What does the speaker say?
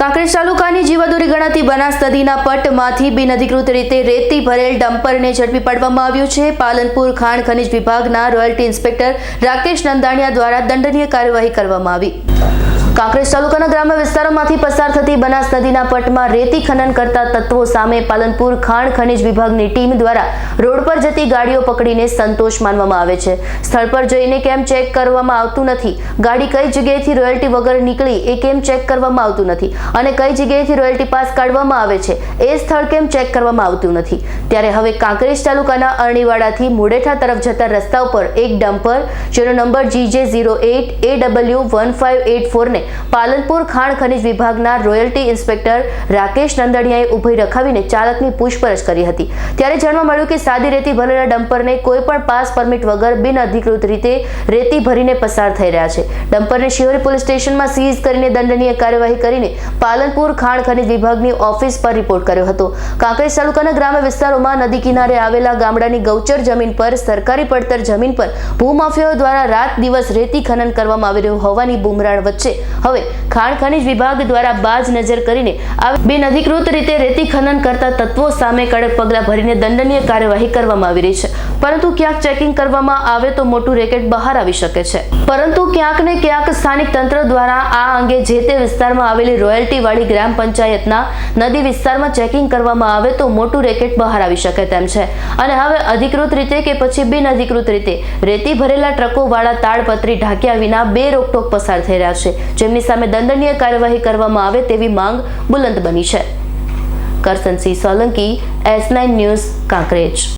કાંકરેજ તાલુકાની જીવાદોરી ગણાતી બનાસ નદીના પટમાંથી બિનઅધિકૃત રીતે રેતી ભરેલ ડમ્પરને ઝડપી પાડવામાં આવ્યું છે. પાલનપુર ખાણ ખનિજ વિભાગના રોયલ્ટી ઇન્સ્પેક્ટર રાકેશ નંદાણીયા દ્વારા દંડનીય કાર્યવાહી કરવામાં આવી. કાંકરેજ તાલુકાના ગ્રામ્ય વિસ્તારોમાંથી પસાર થતી બનાસ નદીના પટમાં રેતી ખનન કરતા તત્વો સામે પાલનપુર ખાણ ખનિજ વિભાગની ટીમ દ્વારા રોડ પર જતી ગાડીઓ પકડીને સંતોષ માનવામાં આવે છે. સ્થળ પર જઈને કેમ ચેક કરવામાં આવતું નથી? ગાડી કઈ જગ્યાએથી રોયલ્ટી વગર નીકળી એ કેમ ચેક કરવામાં આવતું નથી? અને કઈ જગ્યાએથી રોયલ્ટી પાસ કાઢવામાં આવે છે? એ સ્થળ કેમ ચેક કરવામાં આવતું નથી? ત્યારે હવે કાંકરેજ તાલુકાના અરણીવાડાથી મુડેઠા તરફ જતા રસ્તા ઉપર એક ડમ્પર, જેનો number GJ zero eight A W one five eight ફોરને Palanpur ખાણ ખનિજ વિભાગના રોયલ્ટી ઇન્સ્પેક્ટર રાકેશ નંદડિયાએ ઊભી રખાવીને ચાલકની પૂછપરછ કરી હતી. ત્યારે જાણવા મળ્યું કે સાદી રેતી ભરેલા ડમ્પરને કોઈપણ પાસ પરમિટ વગર બિનઅધિકૃત રીતે રેતી ભરીને પસાર થઈ રહ્યા છે. ડમ્પરને શિહોરી પોલીસ સ્ટેશનમાં સીઝ કરીને દંડનીય કાર્યવાહી કરીને પાલનપુર ખાણ ખનિજ વિભાગની ઓફિસ પર રિપોર્ટ કર્યો હતો. કાંકરેજ તાલુકાના ગ્રામ્ય વિસ્તારોમાં નદી કિનારે આવેલા ગામડાની ગૌચર જમીન પર, સરકારી પડતર જમીન પર ભૂમાફિયાઓ દ્વારા રાત દિવસ રેતી ખનન કરવામાં આવી રહ્યું હોવાની બુમરાણ વચ્ચે હવે ખાણ ખનિજ વિભાગ દ્વારા બાજ નજર કરીને આ બિનઅધિકૃત રીતે રેતી ખનન કરતા તત્વો સામે કડક પગલાં ભરીને દંડનીય કાર્યવાહી કરવામાં આવી રહી છે. પરંતુ ક્યાંક ચેકિંગ કરવામાં આવે તો મોટું રેકેટ બહાર આવી શકે છે. પરંતુ ક્યાંક ને ક્યાંક સ્થાનિક તંત્ર દ્વારા આ અંગે જે તે વિસ્તારમાં આવેલી રોયલ્ટી વાળી ગ્રામ પંચાયતના નદી વિસ્તારમાં ચેકિંગ કરવામાં આવે તો મોટું રેકેટ બહાર આવી શકે તેમ છે. અને હવે અધિકૃત રીતે કે પછી બિન અધિકૃત રીતે રેતી ભરેલા ટ્રકો વાળા તાડપત્રી ઢાંક્યા વિના બે રોકટોક પસાર થઈ રહ્યા છે. જેમની સામે દંડનીય કાર્યવાહી કરવામાં આવે તેવી માંગ બુલંદ બની છે. Karsansinh Solanki S nine news Kankrej.